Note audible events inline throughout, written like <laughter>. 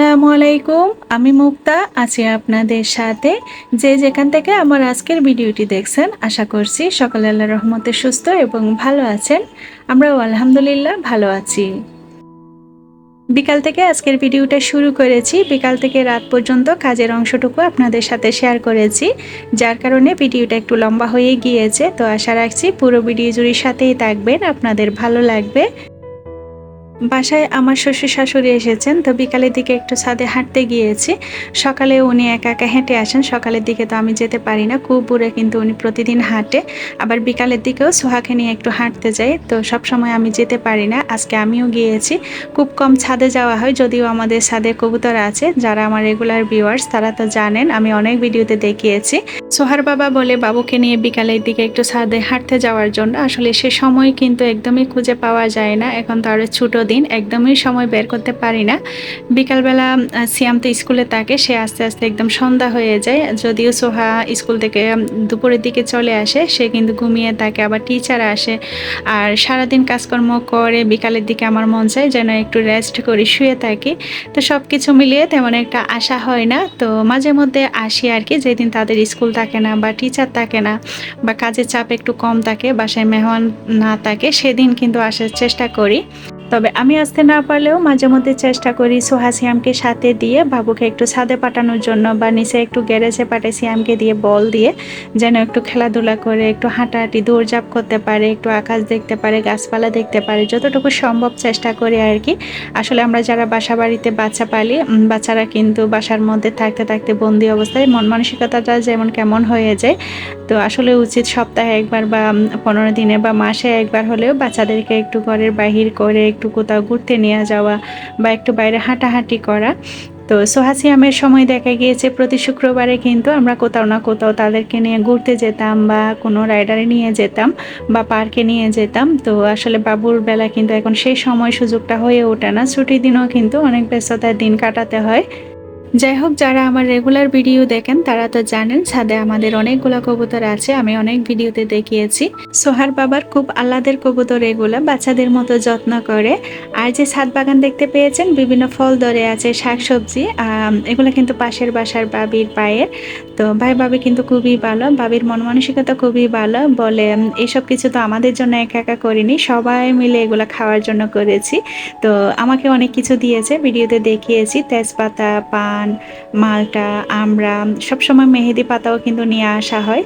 আসসালামু আলাইকুম, আমি মুক্তা, আছি আপনাদের সাথে। যে যেখান থেকে আমার আজকের ভিডিওটি দেখছেন, আশা করছি সকালে আল্লাহ রহমতে সুস্থ এবং ভালো আছেন। আমরাও আলহামদুলিল্লাহ ভালো আছি। বিকাল থেকে আজকের ভিডিওটা শুরু করেছি। বিকাল থেকে রাত পর্যন্ত কাজের অংশটুকু আপনাদের সাথে শেয়ার করেছি। যার কারণে ভিডিওটা একটু লম্বা হয়ে গিয়েছে। তো আশা রাখছি পুরো ভিডিও জুড়ির সাথেই থাকবেন, আপনাদের ভালো লাগবে। বাসায় আমার শ্বশুর শাশুড়ি এসেছেন, তো বিকালের দিকে একটু ছাদে হাঁটতে গিয়েছি। সকালে উনি একা একা হেঁটে আসেন, সকালের দিকে তো আমি যেতে পারি না কুপুরে কিন্তু উনি প্রতিদিন হাঁটে। আবার বিকালের দিকেও সোহাকে নিয়ে একটু হাঁটতে যাই, তো সব সময় আমি যেতে পারি না, আজকে আমিও গিয়েছি। খুব কম ছাদে যাওয়া হয়, যদিও আমাদের ছাদে কবুতর আছে, যারা আমার রেগুলার ভিউয়ার্স তারা তো জানেন, আমি অনেক ভিডিওতে দেখিয়েছি। সোহার বাবা বলে, বাবুকে নিয়ে বিকালের দিকে একটু ছাদে হাঁটতে যাওয়ার জন্য আসলে সে সময় কিন্তু একদমই খুঁজে পাওয়া যায় না, এখন তো আরও ছোটো দিন একদমই সময় বের করতে পারি না। বিকালবেলা সিয়াম তো স্কুলে থাকে, সে আস্তে আস্তে একদম সন্ধ্যা হয়ে যায়। যদিও সোহা স্কুল থেকে দুপুরের দিকে চলে আসে, সে কিন্তু ঘুমিয়ে থাকে, আবার টিচার আসে। আর সারাদিন কাজকর্ম করে, বিকালের দিকে আমার মন চায় যেন একটু রেস্ট করি, শুয়ে থাকি। তো সব কিছু মিলিয়ে তেমন একটা আশা হয় না। তো মাঝে মধ্যে আসি আর কি, যেদিন তাদের স্কুল থাকে না বা টিচার থাকে না বা কাজের চাপ একটু কম থাকে, বাসায় মেহমান না থাকে, সেদিন কিন্তু আসার চেষ্টা করি। তবে আমি আসতে না পারলেও মাঝে মধ্যে চেষ্টা করি সোহা সিয়ামকে সাথে দিয়ে, বাবুকে একটু ছাদে পাঠানোর জন্য বা নিচে একটু গ্যারেজে পাঠাই সিয়ামকে দিয়ে বল দিয়ে যেন একটু খেলাধুলা করে, একটু হাঁটাহাঁটি, দৌড়ঝাঁপ করতে পারে, একটু আকাশ দেখতে পারে, গাছপালা দেখতে পারে, যতটুকু সম্ভব চেষ্টা করি আর কি। আসলে আমরা যারা বাসা বাড়িতে বাচ্চা পালি বাচ্চারা কিন্তু বাসার মধ্যে থাকতে থাকতে বন্দি অবস্থায় মন মানসিকতাটা যেমন কেমন হয়ে যায় তো আসলে উচিত সপ্তাহে একবার বা পনেরো দিনে বা মাসে একবার হলেও বাচ্চাদেরকে একটু ঘরের বাহির করে একটু কোথাও ঘুরতে নিয়ে যাওয়া বা একটু বাইরে হাঁটাহাঁটি করা। তো সোহাসিয়ামের সময় দেখা গিয়েছে, প্রতি শুক্রবারে কিন্তু আমরা কোথাও না কোথাও তাদেরকে নিয়ে ঘুরতে যেতাম বা কোনো রাইডারে নিয়ে যেতাম বা পার্কে নিয়ে যেতাম। তো আসলে বাবুর বেলা কিন্তু এখন সেই সময় সুযোগটা হয়ে ওঠে না। ছুটির দিনও কিন্তু অনেক ব্যস্ততার দিন কাটাতে হয়। যাই হোক যারা আমার রেগুলার ভিডিও দেখেন, তারা তো জানেন, ছাদে আমাদের অনেকগুলো কবুতর আছে, আমি অনেক ভিডিওতে দেখিয়েছি। সোহার বাবার খুব আল্লাদের কবুতর এগুলো, বাচ্চাদের মতো যত্ন করে। আর যে ছাদ বাগান দেখতে পেয়েছেন, বিভিন্ন ফল ধরে আছে, শাকসবজি এগুলো কিন্তু পাশের বাসার বাবির পায়ের। তো ভাই, বাবি কিন্তু খুবই ভালো, বাবির মন মানসিকতা খুবই ভালো, বলে এইসব কিছু তো আমাদের জন্য একা একা করিনি, সবাই মিলে এগুলো খাওয়ার জন্য করেছি। তো আমাকে অনেক কিছু দিয়েছে, ভিডিওতে দেখিয়েছি, তেজপাতা, পান পান, মালটা, আমরা, সবসময় মেহেদি পাতাও কিন্তু নিয়ে আসা হয়।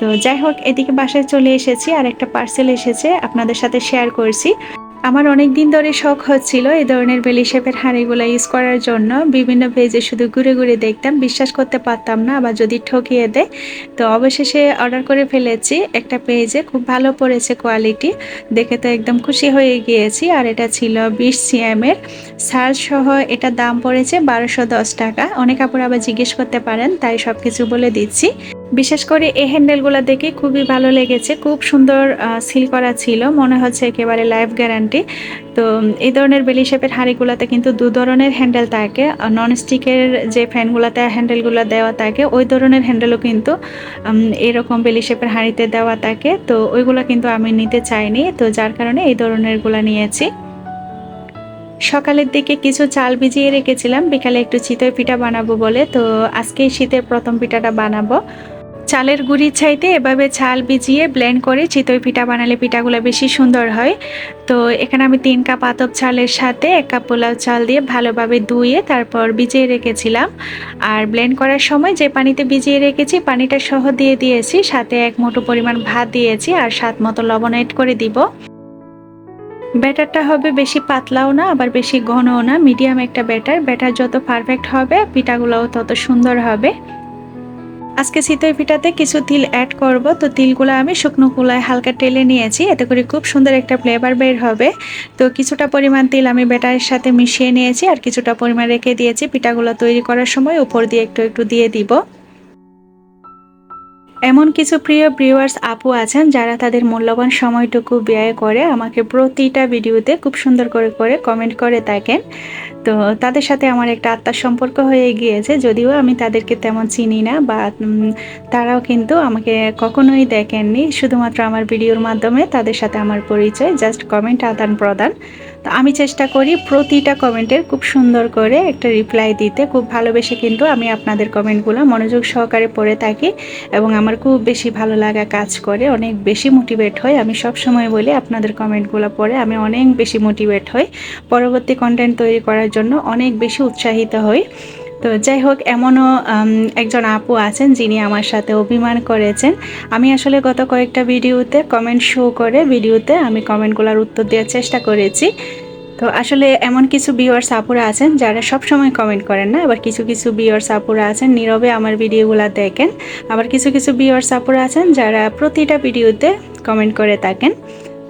তো যাই হোক, এদিকে বাসায় চলে এসেছি আর একটা পার্সেল এসেছে, আপনাদের সাথে শেয়ার করছি। আমার অনেক দিন ধরে শখ হচ্ছিল এই ধরনের বেলি শেপের হাঁড়িগুলো ইউজ করার জন্য। বিভিন্ন পেজে শুধু ঘুরে ঘুরে দেখতাম, বিশ্বাস করতে পারতাম না, আবার যদি ঠকিয়ে দেয়, তো অবশেষে অর্ডার করে ফেলেছি। একটা পেজে খুব ভালো পড়েছে কোয়ালিটি দেখে তো একদম খুশি হয়ে গিয়েছি। আর এটা ছিল বিশ সিএমের সার সহ এটা দাম পড়েছে বারোশো দশ টাকা। অনেক কাপড় আবার জিজ্ঞেস করতে পারেন, তাই সব কিছু বলে দিচ্ছি। বিশেষ করে এই হ্যান্ডেলগুলো দেখে খুবই ভালো লেগেছে। খুব সুন্দর সিল করা ছিল। মনে হচ্ছে একেবারে লাইফ গ্যারান্টি। তো, এই ধরনের বেলি শেপের হাঁড়িগুলোতে কিন্তু দু ধরনের হ্যান্ডেল থাকে। নন স্টিকের যে ফ্যানগুলোতে হ্যান্ডেলগুলো দেওয়া থাকে, ওই ধরনের হ্যান্ডেলও কিন্তু এরকম বেলি শেপের হাঁড়িতে দেওয়া থাকে। তো, ওইগুলো কিন্তু আমি নিতে চাইনি। তো, যার কারণে এই ধরনেরগুলো নিয়েছি। সকালের দিকে কিছু চাল ভিজিয়ে রেখেছিলাম। বিকালে একটু চিতই পিঠা বানাবো বলে। তো আজকে শীতের প্রথম পিঠাটা বানাবো। চালের গুঁড়ির চাইতে এভাবে চাল ভিজিয়ে ব্লেন্ড করে চিতই পিঠা বানালে পিঠাগুলো বেশি সুন্দর হয়। তো এখানে আমি তিন কাপ আতপ চালের সাথে এক কাপ পোলাও চাল দিয়ে ভালোভাবে ধুয়ে তারপর ভিজিয়ে রেখেছিলাম। আর ব্লেন্ড করার সময় যে পানিতে ভিজিয়ে রেখেছি, পানিটা সহ দিয়ে দিয়েছি, সাথে এক মুঠো পরিমাণ ভাত দিয়েছি আর স্বাদ মতো লবণ এড করে দিব। ব্যাটারটা হবে বেশি পাতলাও না, আবার বেশি ঘনও না মিডিয়াম একটা ব্যাটার। ব্যাটার যত পারফেক্ট হবে, পিঠাগুলোও তত সুন্দর হবে। আজকে শীতই পিঠাতে কিছু তিল অ্যাড করব। তো তিলগুলো আমি শুকনো কুলায় হালকা টেলে নিয়েছি। এতে করে খুব সুন্দর একটা ফ্লেভার বের হবে। তো কিছুটা পরিমাণ তিল আমি ব্যাটারের সাথে মিশিয়ে নিয়েছি। আর কিছুটা পরিমাণ রেখে দিয়েছি। পিঠাগুলো তৈরি করার সময় উপর দিয়ে একটু একটু দিয়ে দিব। এমন কিছু প্রিয় ভিউয়ার্স আপু আছেন যারা তাদের মূল্যবান সময়টুকু ব্যয় করে আমাকে প্রতিটা ভিডিওতে খুব সুন্দর করে করে কমেন্ট করে থাকেন। তো তাদের সাথে আমার একটা আত্মার সম্পর্ক হয়ে গিয়েছে, যদিও আমি তাদেরকে তেমন চিনি না বা তারাও কিন্তু আমাকে কখনোই দেখেননি। শুধুমাত্র আমার ভিডিওর মাধ্যমে তাদের সাথে আমার পরিচয় জাস্ট কমেন্ট আদান প্রদান তো আমি চেষ্টা করি প্রতিটা কমেন্টের খুব সুন্দর করে একটা রিপ্লাই দিতে। খুব ভালোবেসে কিন্তু আমি আপনাদের কমেন্টগুলো মনোযোগ সহকারে পড়ে থাকি এবং আমার খুব বেশি ভালো লাগা কাজ করে। অনেক বেশি মোটিভেট হয় আমি সব সময় বলি আপনাদের কমেন্টগুলো পড়ে আমি অনেক বেশি মোটিভেট হই। পরবর্তী কন্টেন্ট তৈরি করার জন্য অনেক বেশি উৎসাহিত হই। তো যাই হোক, এমনও একজন আপু আছেন যিনি আমার সাথে অভিমান করেছেন। আমি আসলে গত কয়েকটা ভিডিওতে কমেন্ট শো করে ভিডিওতে আমি কমেন্টগুলোর উত্তর দেওয়ার চেষ্টা করেছি। তো আসলে এমন কিছু বিওয়ার্স সাপুরা আছেন যারা সব সময় কমেন্ট করেন না, আবার কিছু কিছু বিওয়ার্স সাপুরা আছেন নীরবে আমার ভিডিওগুলো দেখেন, আবার কিছু কিছু বিওয়ার্স আপুরা আছেন যারা প্রতিটা ভিডিওতে কমেন্ট করে থাকেন।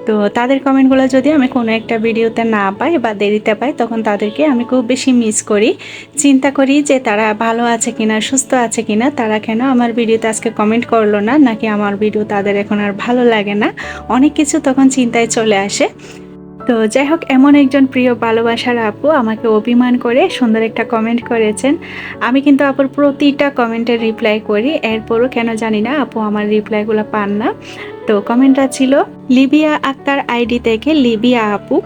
তো তাদের কমেন্টগুলো যদি আমি কোনো একটা ভিডিওতে না পাই বা দেরিতে পাই, তখন তাদেরকে আমি খুব বেশি মিস করি। চিন্তা করি যে তারা ভালো আছে কিনা, সুস্থ আছে কিনা, তারা কেন আমার ভিডিওতে আজকে কমেন্ট করল না, নাকি আমার ভিডিও তাদের এখন আর ভালো লাগে না? অনেক কিছু তখন চিন্তায় চলে আসে। তো যাই হোক, এমন একজন প্রিয় ভালোবাসার আপু আমাকে অভিমান করে সুন্দর একটা কমেন্ট করেছেন। আমি কিন্তু আপুর প্রতিটা কমেন্টের রিপ্লাই করি। এরপরও কেন জানি না আপু আমার রিপ্লাইগুলো পান না। তো কমেন্টটা ছিল, লিবিয়া আক্তার আইডি থেকে লিবিয়া আপু।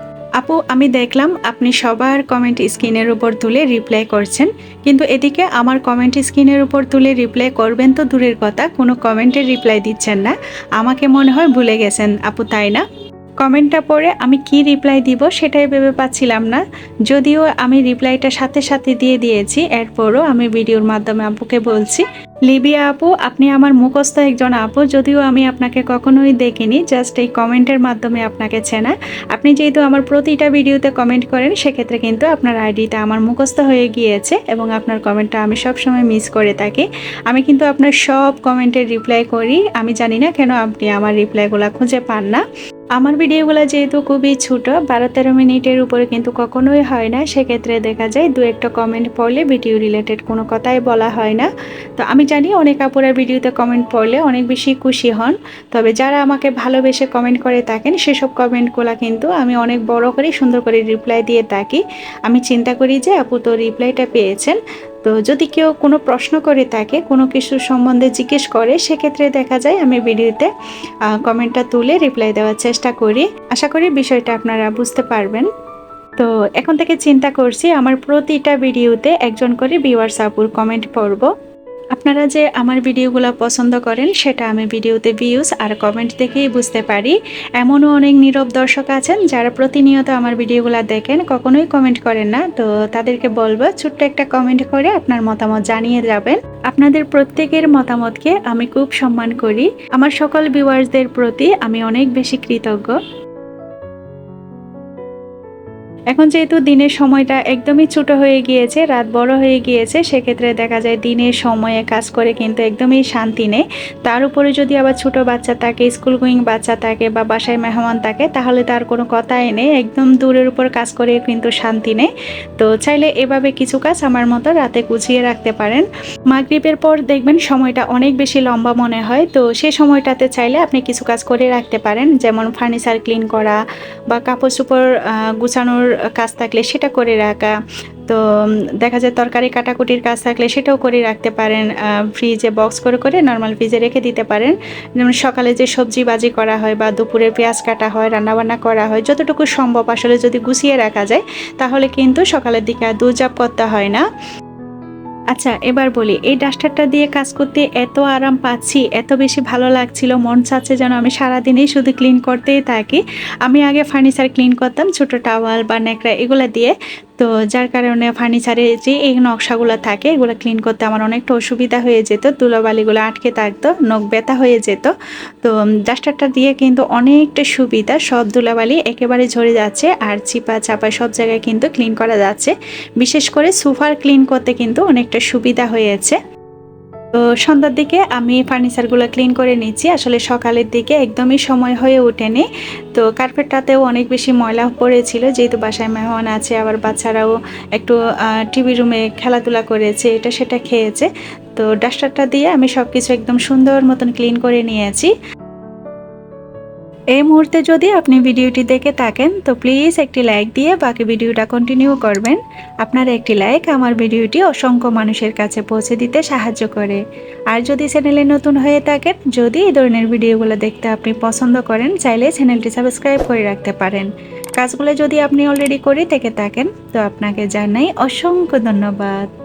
আপু, আমি দেখলাম আপনি সবার কমেন্ট স্ক্রিনের উপর তুলে রিপ্লাই করছেন। কিন্তু এদিকে আমার কমেন্ট স্ক্রিনের উপর তুলে রিপ্লাই করবেন তো দূরের কথা, কোনো কমেন্টের রিপ্লাই দিচ্ছেন না। আমাকে মনে হয় ভুলে গেছেন। আপু, তাই না? কমেন্টটা পড়ে আমি কি রিপ্লাই দিব সেটাই ভেবে পাচ্ছিলাম না। যদিও আমি রিপ্লাইটা সাথে সাথে দিয়ে দিয়েছি, এরপরও আমি ভিডিওর মাধ্যমে আপুকে বলছি, লিবিয়া আপু, আপনি আমার মুখস্থ একজন আপু, যদিও আমি আপনাকে কখনোই দেখিনি জাস্ট এই কমেন্টের মাধ্যমে আপনাকে চেনা। আপনি যেহেতু আমার প্রতিটা ভিডিওতে কমেন্ট করেন, সেক্ষেত্রে কিন্তু আপনার আইডিটা আমার মুখস্থ হয়ে গিয়েছে এবং আপনার কমেন্টটা আমি সবসময় মিস করে থাকি। আমি কিন্তু আপনার সব কমেন্টের রিপ্লাই করি। আমি জানি না কেন আপনি আমার রিপ্লাইগুলো খুঁজে পান না। আমার ভিডিওগুলো যেহেতু খুবই ছোট বারো তেরো মিনিটের উপরে কিন্তু কখনোই হয় না। সেক্ষেত্রে দেখা যায় দু একটা কমেন্ট পড়লে ভিডিও রিলেটেড কোনো কথাই বলা হয় না। তো আমি জানি অনেক আপুরা ভিডিওতে কমেন্ট পড়লে অনেক বেশি খুশি হন। তবে যারা আমাকে ভালোবেসে কমেন্ট করে থাকেন, সেসব কমেন্টগুলো কিন্তু আমি অনেক বড় করে সুন্দর করে রিপ্লাই দিয়ে থাকি। আমি চিন্তা করি যে আপু তো রিপ্লাইটা পেয়েছেন। তো যদি কেউ কোনো প্রশ্ন করে থাকে, কোনো কিছু সম্বন্ধে জিজ্ঞেস করে, সেক্ষেত্রে দেখা যায় আমি ভিডিওতে কমেন্টটা তুলে রিপ্লাই দেওয়ার চেষ্টা করি। আশা করি বিষয়টা আপনারা বুঝতে পারবেন। তো এখন থেকে চিন্তা করছি, আমার প্রতিটা ভিডিওতে একজন করে ভিউয়ার্স সাপুর কমেন্ট পড়ব। আপনারা যে আমার ভিডিওগুলো পছন্দ করেন, সেটা আমি ভিডিওতে ভিউজ আর কমেন্ট দেখেই বুঝতে পারি। এমনও অনেক নীরব দর্শক আছেন যারা প্রতিনিয়ত আমার ভিডিওগুলো দেখেন, কখনোই কমেন্ট করেন না। তো তাদেরকে বলব, ছোট্ট একটা কমেন্ট করে আপনার মতামত জানিয়ে যাবেন। আপনাদের প্রত্যেকের মতামতকে আমি খুব সম্মান করি। আমার সকল ভিউয়ার্সদের প্রতি আমি অনেক বেশি কৃতজ্ঞ। এখন যেহেতু দিনের সময়টা একদমই ছোট হয়ে গিয়েছে, রাত বড় হয়ে গিয়েছে, সেক্ষেত্রে দেখা যায় দিনের সময়ে কাজ করে কিন্তু একদমই শান্তি নেই। তার উপরে যদি আবার ছোট বাচ্চা থাকে স্কুল গোয়িং বাচ্চা থাকে বা বাসায় মেহমান থাকে, তাহলে তার কোনো কথাই নেই। একদম দূরের উপর কাজ করে কিন্তু শান্তি নেই। তো চাইলে এভাবে কিছু কাজ আমার মতো রাতে গুছিয়ে রাখতে পারেন। মাগরীবের পর দেখবেন সময়টা অনেক বেশি লম্বা মনে হয়। তো সে সময়টাতে চাইলে আপনি কিছু কাজ করে রাখতে পারেন। যেমন ফার্নিচার ক্লিন করা বা কাপড় চোপড় গুছানোর কাজ থাকলে সেটা করে রাখা। তো দেখা যায় তরকারি কাটাকুটির কাজ থাকলে সেটাও করে রাখতে পারেন। ফ্রিজে বক্স করে করে নর্মাল ফ্রিজে রেখে দিতে পারেন। যেমন সকালে যে সবজি বাজি করা হয় বা দুপুরে পেঁয়াজ কাটা হয়, রান্নাবান্না করা হয়, যতটুকু সম্ভব আসলে যদি গুছিয়ে রাখা যায়, তাহলে কিন্তু সকালের দিকে আর দুর্জাপ করতে হয় না। আচ্ছা এবার বলি, এই ডাস্টারটা দিয়ে কাজ করতে এত আরাম পাচ্ছি, এত বেশি ভালো লাগছিল, মন চাচ্ছে যেন আমি সারাদিনই শুধু ক্লিন করতেই থাকি। আমি আগে ফার্নিচার ক্লিন করতাম, ছোট টাওয়াল বা ন্যাকড়া এগুলো দিয়ে তো যার কারণে ফার্নিচারে যে এই নকশাগুলো থাকে, এগুলো ক্লিন করতে আমার অনেকটা অসুবিধা হয়ে যেত। তুলোবালিগুলো আটকে থাকতো, নখ ব্যথা হয়ে যেত। তো ডাস্টারটা দিয়ে কিন্তু অনেকটা সুবিধা, সব ধুলাবালি একেবারে ঝরে যাচ্ছে আর চিপা চাপা সব জায়গায় কিন্তু ক্লিন করা যাচ্ছে। বিশেষ করে সুফার ক্লিন করতে কিন্তু অনেকটা সুবিধা হয়েছে। তো সন্ধ্যার দিকে আমি ফার্নিচারগুলো ক্লিন করে নিচ্ছি আসলে সকালের দিকে একদমই সময় হয়ে ওঠেনি। তো কার্পেটটাতেও অনেক বেশি ময়লা পড়েছিল। যেহেতু বাসায় মেহমান আছে, আবার বাচ্চারাও একটু টিভি রুমে খেলাধুলা করেছে, এটা সেটা খেয়েছে। তো ডাস্টারটা দিয়ে আমি সব কিছু একদম সুন্দর মতন ক্লিন করে নিয়েছি। এই মুহূর্তে যদি আপনি ভিডিওটি দেখে থাকেন, তো প্লিজ একটি লাইক দিয়ে বাকি ভিডিওটা কন্টিনিউ করবেন। আপনার একটি লাইক আমার ভিডিওটি অসংখ্য মানুষের কাছে পৌঁছে দিতে সাহায্য করে। আর যদি চ্যানেলে নতুন হয়ে থাকেন, যদি এই ধরনের ভিডিওগুলো দেখতে আপনি পছন্দ করেন, চাইলে চ্যানেলটি সাবস্ক্রাইব করে রাখতে পারেন। কাজগুলো যদি আপনি অলরেডি করে থেকে থাকেন, তো আপনাকে জানাই অসংখ্য ধন্যবাদ।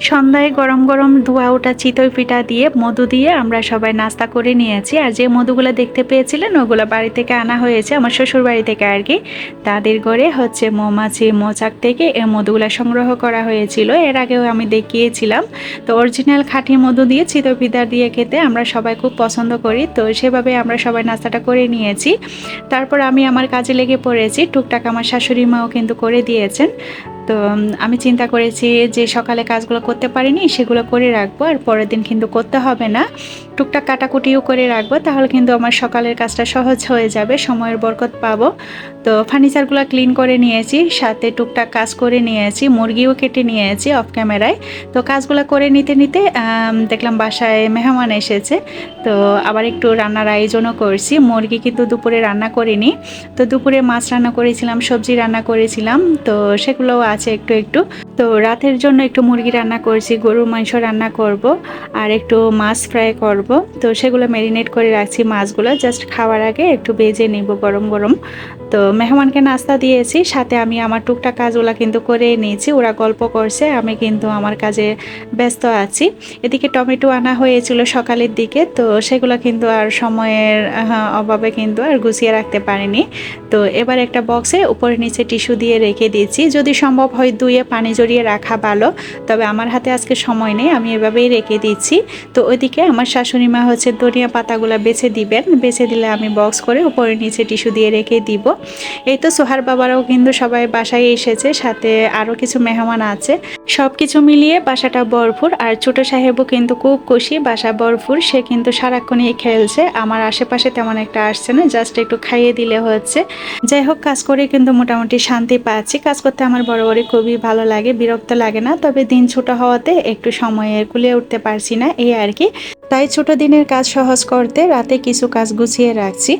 সন্ধ্যায় গরম গরম ধোয়া ওটা চিতই পিঠা দিয়ে, মধু দিয়ে আমরা সবাই নাস্তা করে নিয়েছি। আর যে মধুগুলো দেখতে পেয়েছিলেন, ওগুলো বাড়ি থেকে আনা হয়েছে আমার শ্বশুর বাড়ি থেকে আর কি। তাদের ঘরে হচ্ছে মৌমাছি, মোচাক থেকে এই মধুগুলো সংগ্রহ করা হয়েছিল। এর আগেও আমি দেখিয়েছিলাম। তো অরিজিনাল খাঁটি মধু দিয়ে, চিতই পিঠা দিয়ে খেতে আমরা সবাই খুব পছন্দ করি। তো সেভাবে আমরা সবাই নাস্তাটা করে নিয়েছি। তারপর আমি আমার কাজে লেগে পড়েছি। টুকটাক আমার শাশুড়ি মাও কিন্তু করে দিয়েছেন। তো আমি চিন্তা করেছি যে সকালে কাজগুলো করতে পারিনি, সেগুলো করে রাখব, আর পরের দিন কিন্তু করতে হবে না। টুকটাক কাটাকুটিও করে রাখব, তাহলে কিন্তু আমার সকালের কাজটা সহজ হয়ে যাবে, সময়ের বরকত পাবো। তো ফার্নিচারগুলো ক্লিন করে নিয়েছি, সাথে টুকটাক কাজ করে নিয়েছি, মুরগিও কেটে নিয়েছি অফ ক্যামেরায়। তো কাজগুলো করে নিতে নিতে দেখলাম বাসায় মেহমান এসেছে, তো আবার একটু রান্নার আয়োজনও করছি। মুরগি কিন্তু দুপুরে রান্না করিনি, তো দুপুরে মাছ রান্না করেছিলাম, সবজি রান্না করেছিলাম, তো সেগুলোও আছে একটু একটু। তো রাতের জন্য একটু মুরগি রান্না করছি গরুর মাংস রান্না করব আর একটু মাছ ফ্রাই করব। তো সেগুলো ম্যারিনেট করে রাখছি মাছগুলো জাস্ট খাওয়ার আগে একটু বেজে নিব গরম গরম। তো মেহমানকে নাস্তা দিয়েছি, সাথে আমি আমার টুকটাক কাজগুলো কিন্তু করে নিয়েছি, ওরা গল্প করছে, আমি কিন্তু আমার কাজে ব্যস্ত আছি। এদিকে টমেটো আনা হয়েছিল সকালের দিকে, তো সেগুলো কিন্তু আর সময়ের অভাবে কিন্তু আর গুছিয়ে রাখতে পারিনি। তো এবার একটা বক্সে উপরে নিচে টিস্যু দিয়ে রেখে দিয়েছি, যদি সম্ভব হয় দুইয়ে পানি জড়িয়ে রাখা ভালো, তবে আমার হাতে আজকে সময় নেই, আমি এভাবেই রেখে দিচ্ছি। তো ওইদিকে আমার শাশুড়ি মা হচ্ছে ধনিয়া পাতাগুলো বেছে দিবেন, বেছে দিলে আমি বক্স করে উপরে নিচে টিস্যু দিয়ে রেখে দিব। এই তো সোহার বাবারাও কিন্তু সবাই বাসায় এসেছে, সাথে আরও কিছু মেহমান আছে। সব কিছু মিলিয়ে বাসাটা বরফুর আর ছোট সাহেবও কিন্তু খুব খুশি, বাসা বরফুর সে কিন্তু সারাক্ষণই খেলছে। আমার আশেপাশে তেমন একটা আসছে না, জাস্ট একটু খাইয়ে দিলে হচ্ছে। যাই হোক, কাজ করে কিন্তু মোটামুটি শান্তি পাচ্ছি। কাজ করতে আমার বড় বরাবরই খুবই ভালো লাগে, বিরক্ত লাগে না, তবে দিন ছোট হওয়াতে একটু সময়ের কুলিয়ে উঠতে পারছি না, এই আর কি। তাই ছোট দিনের কাজ সহজ করতে রাতে কিছু কাজ গুছিয়ে রাখছি।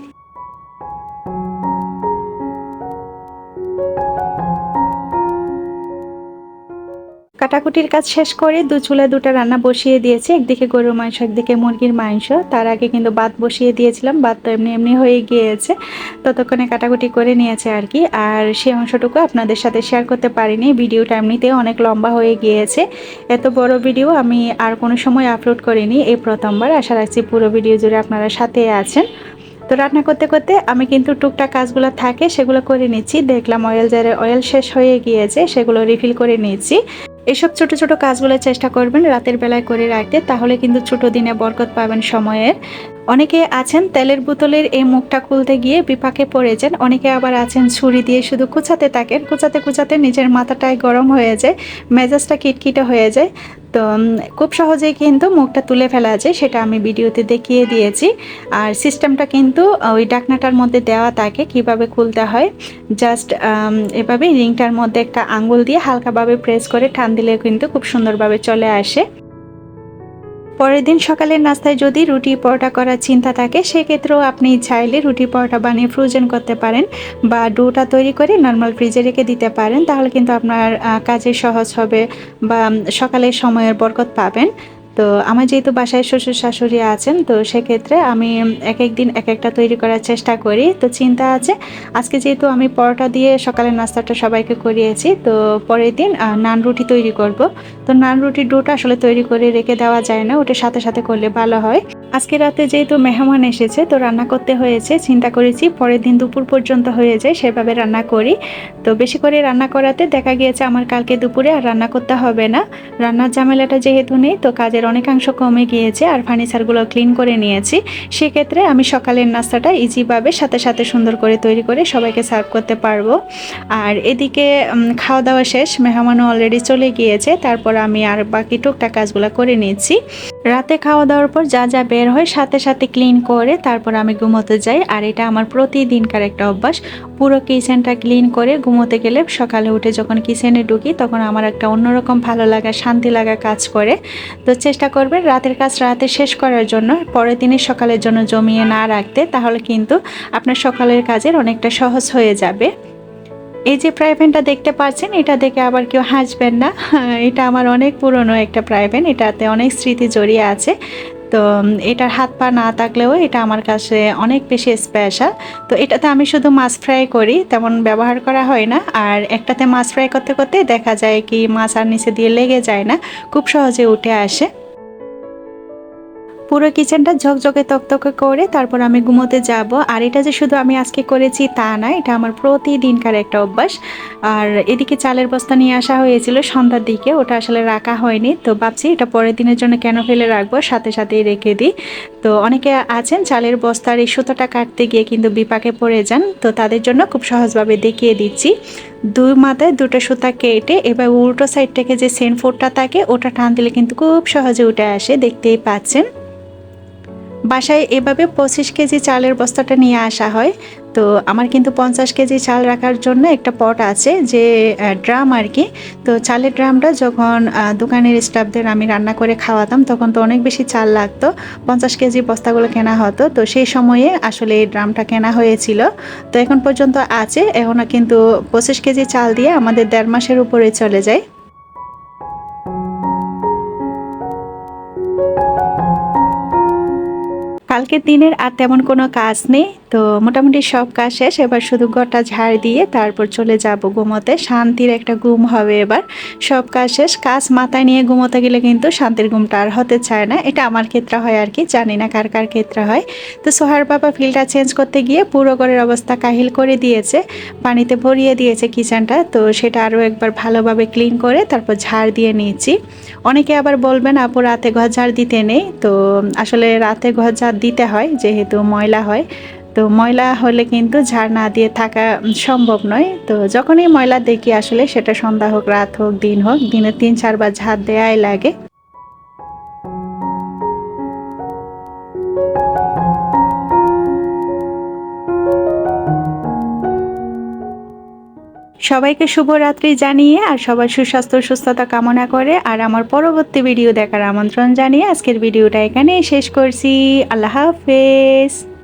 কাটাকুটির কাজ শেষ করে দু চুলা দুটো রান্না বসিয়ে দিয়েছি। একদিকে গরুর মাংস, একদিকে মুরগির মাংস। তার আগে কিন্তু ভাত বসিয়ে দিয়েছিলাম। ভাত তো এমনি এমনি হয়ে গিয়েছে। ততক্ষণে কাটাকুটি করে নিয়েছে আর কি। আর সেই অংশটুকু আপনাদের সাথে শেয়ার করতে পারিনি। ভিডিওটা এমনিতে অনেক লম্বা হয়ে গিয়েছে। এত বড় ভিডিও আমি আর কোনো সময় আপলোড করিনি এই প্রথমবার। আশা রাখছি পুরো ভিডিও জুড়ে আপনারা সাথে আছেন। তো রান্না করতে করতে আমি কিন্তু টুকটাক কাজগুলো থাকে সেগুলো করে নিচ্ছি। দেখলাম অয়েল জারে অয়েল শেষ হয়ে গিয়েছে, সেগুলো রিফিল করে নিচ্ছি। এসব ছোট ছোট কাজগুলো চেষ্টা করবেন রাতের বেলায় করে রাখতে, তাহলে কিন্তু ছোট দিনে বরকত পাবেন সময়ের। অনেকে আছেন তেলের বোতলের এই মুখটা খুলতে গিয়ে বিপাকে পড়ে পড়েছেন অনেকে আবার আছেন ছুরি দিয়ে শুধু কুচাতে থাকেন, কুচাতে কুচাতে নিজের মাথাটায় গরম হয়ে যায়, মেজাজটা কিটকিটে হয়ে যায়। তো খুব সহজেই কিন্তু মুখটা তুলে ফেলা যায়, সেটা আমি ভিডিওতে দেখিয়ে দিয়েছি। আর সিস্টেমটা কিন্তু ওই ডাকনাটার মধ্যে দেওয়া থাকে, কীভাবে খুলতে হয়। জাস্ট এভাবে রিংটার মধ্যে একটা আঙ্গুল দিয়ে হালকাভাবে প্রেস করে ঠান দিলে কিন্তু খুব সুন্দরভাবে চলে আসে। পরের দিন সকালের নাস্তায় যদি রুটি পরোটা করার চিন্তা থাকে, সেক্ষেত্রেও আপনি চাইলে রুটি পরোটা বানিয়ে ফ্রোজেন করতে পারেন বা ডোটা তৈরি করে নর্মাল ফ্রিজে রেখে দিতে পারেন। তাহলে কিন্তু আপনার কাজে সহজ হবে বা সকালের সময়ের বরকত পাবেন। তো আমার যেহেতু বাসায় শ্বশুর শাশুড়ি আছেন, তো সেক্ষেত্রে আমি এক এক দিন এক একটা তৈরি করার চেষ্টা করি। তো চিন্তা আছে, আজকে যেহেতু আমি পরোটা দিয়ে সকালের নাস্তাটা সবাইকে করিয়েছি, তো পরের দিন নান রুটি তৈরি করব। তো নান রুটির ডোটা আসলে তৈরি করে রেখে দেওয়া যায় না, ওটা সাথে সাথে করলে ভালো হয়। আজকে রাতে যেহেতু মেহমান এসেছে, তো রান্না করতে হয়েছে, চিন্তা করেছি পরের দিন দুপুর পর্যন্ত হয়ে যায়, সেভাবে রান্না করি। তো বেশি করে রান্না করাতে দেখা গিয়েছে আমার কালকে দুপুরে আর রান্না করতে হবে না। রান্নার ঝামেলাটা যেহেতু নেই, তো কাজের অনেকাংশ কমে গিয়েছে আর ফার্নিচারগুলো ক্লিন করে নিয়েছি। সেক্ষেত্রে আমি সকালের নাস্তাটা ইজিভাবে সাথে সাথে সুন্দর করে তৈরি করে সবাইকে সার্ভ করতে পারব। আর এদিকে খাওয়া দাওয়া শেষ, মেহমানও অলরেডি চলে গিয়েছে, তারপর আমি আর বাকি টুকটাক কাজগুলো করে নিয়েছি রাতে খাওয়া দাওয়ার পর যা যা বের হয় সাথে সাথে ক্লিন করে তারপর আমি ঘুমোতে যাই। আর এটা আমার প্রতিদিনকার একটা অভ্যাস। পুরো কিচেনটা ক্লিন করে ঘুমোতে গেলে সকালে উঠে যখন কিচেনে ঢুকি তখন আমার একটা অন্যরকম ভালো লাগা, শান্তি লাগা কাজ করে। তো চেষ্টা করবেন রাতের কাজ রাতে শেষ করার জন্য। পরের দিনের সকালের জন্য জমিয়ে না রাখতে। তাহলে কিন্তু আপনার সকালের কাজের অনেকটা সহজ হয়ে যাবে। এই যে প্রাইভেনটা দেখতে পাচ্ছেন, এটা দেখে আবার কেউ হাসবেন না। <laughs> এটা আমার অনেক পুরনো একটা প্রাইভেন, এটাতে অনেক স্মৃতি জড়িয়ে আছে। তো এটার হাত পা না থাকলেও এটা আমার কাছে অনেক বেশি স্পেশাল তো, এটাতে আমি শুধু মাছ ফ্রাই করি, তেমন ব্যবহার করা হয় না। আর একটাতে মাছ ফ্রাই করতে করতে দেখা যায় কি মাছ আর নিচে দিয়ে লেগে যায় না, খুব সহজে উঠে আসে। পুরো কিচেনটা ঝকঝকে তকতকে করে তারপর আমি ঘুমোতে যাব। আর এটা যে শুধু আমি আজকে করেছি তা না, এটা আমার প্রতিদিনকার একটা অভ্যাস। আর এদিকে চালের বস্তা নিয়ে আসা হয়েছিল সন্ধ্যার দিকে, ওটা আসলে রাখা হয়নি। তো ভাবছি এটা পরের দিনের জন্য কেন ফেলে রাখব, সাথে সাথেই রেখে দিই। তো অনেকে আছেন চালের বস্তার এই সুতোটা কাটতে গিয়ে কিন্তু বিপাকে পড়ে যান, তো তাদের জন্য খুব সহজভাবে দেখিয়ে দিচ্ছি। দুই মাথায় দুটো সুতা কেটে এবার উল্টো সাইড থেকে যে সেনফোর্ডটা থাকে, ওটা টান দিলে কিন্তু খুব সহজে উঠে আসে, দেখতেই পাচ্ছেন। বাসায় এভাবে পঁচিশ কেজি চালের বস্তাটা নিয়ে আসা হয়। তো আমার কিন্তু পঞ্চাশ কেজি চাল রাখার জন্য একটা পট আছে যে ড্রাম আর কি। তো চালের ড্রামটা যখন দোকানের স্টাফদের আমি রান্না করে খাওয়াতাম, তখন তো অনেক বেশি চাল লাগতো। পঞ্চাশ কেজি বস্তাগুলো কেনা হতো। তো সেই সময়ে আসলে এই ড্রামটা কেনা হয়েছিল। তো এখন পর্যন্ত আছে। এখনও কিন্তু পঁচিশ কেজি চাল দিয়ে আমাদের দেড় মাসের উপরে চলে যায়। কালকের দিনের আর তেমন কোনো কাজ নেই। তো মোটামুটি সব কাজ শেষ, এবার শুধু গোটা ঝাড় দিয়ে তারপর চলে যাব ঘুমোতে। শান্তির একটা ঘুম হবে এবার। সব কাজ শেষ, কাজ মাথায় নিয়ে ঘুমোতে গেলে কিন্তু শান্তির ঘুমটা আর হতে চায় না। এটা আমার ক্ষেত্রে হয় আর কি, জানি না কার কার ক্ষেত্রে হয়। তো সোহার বাবা ফিল্টার চেঞ্জ করতে গিয়ে পুরো ঘরের অবস্থা কাহিল করে দিয়েছে। পানিতে ভরিয়ে দিয়েছে কিচেনটা, তো সেটা আরও একবার ভালোভাবে ক্লিন করে তারপর ঝাড় দিয়ে নিয়েছি। অনেকে আবার বলবেন, আপু, রাতে ঘর ঝাড় দিতে নেই। তো আসলে রাতে ঘর ঝাড় দিতে হয়, যেহেতু ময়লা হয়। তো ময়লা হলে কিন্তু ঝাড় না দিয়ে থাকা সম্ভব নয়। তো যখনই ময়লা দেখি আসলে সেটা সন্ধ্যা হোক, রাত হোক, দিন হোক, দিনে তিন, চারবার ঝাড় দেওয়াই লাগে। সবাইকে শুভরাত্রি জানিয়ে আর সবার সুস্বাস্থ্য, সুস্থতা কামনা করে আর আমার পরবর্তী ভিডিও দেখার আমন্ত্রণ জানিয়ে আজকের ভিডিওটা এখানেই শেষ করছি। আল্লাহ হাফেজ।